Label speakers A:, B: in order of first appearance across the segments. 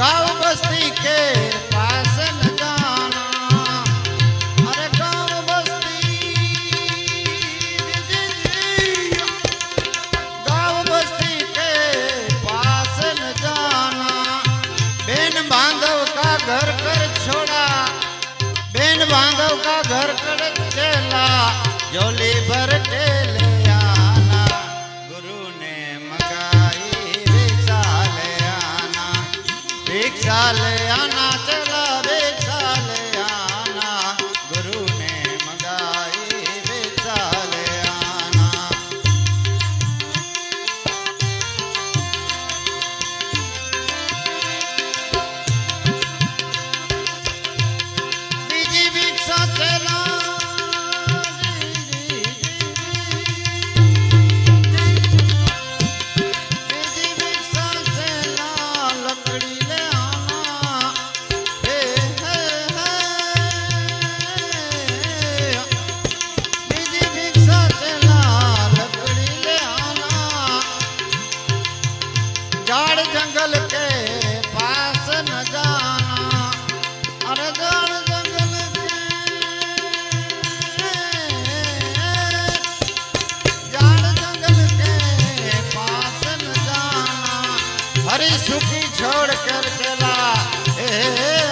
A: ગાવ બસ્તી કે ઘર કર છોડા. બેન બાંધવ કા ઘર કર ચેલા જોલી ભર ટેલે छोड़ कर चला हे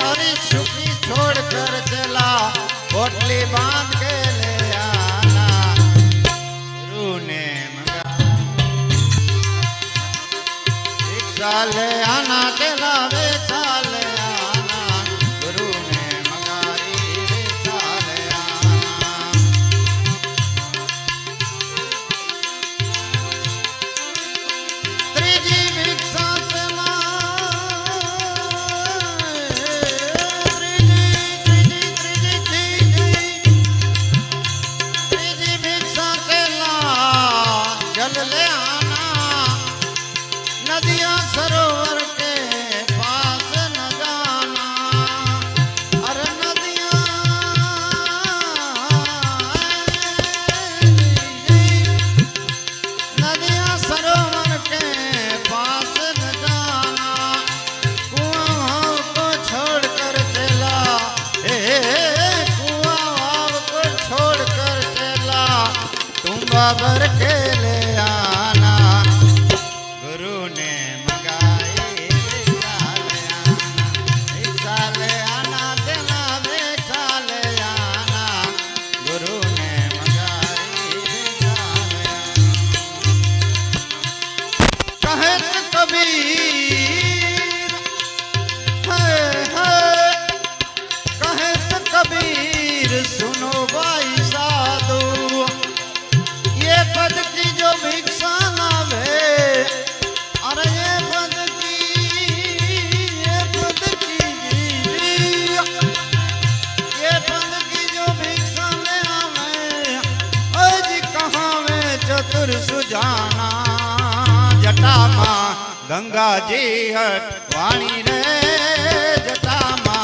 A: अरे सुखी छोड़ कर चला बोटली बांध के ले आना गुरु ने एक साल आना बाबर के સુર સુજાના જટામાં ગંગાજી હટ વાણી રે જટામાં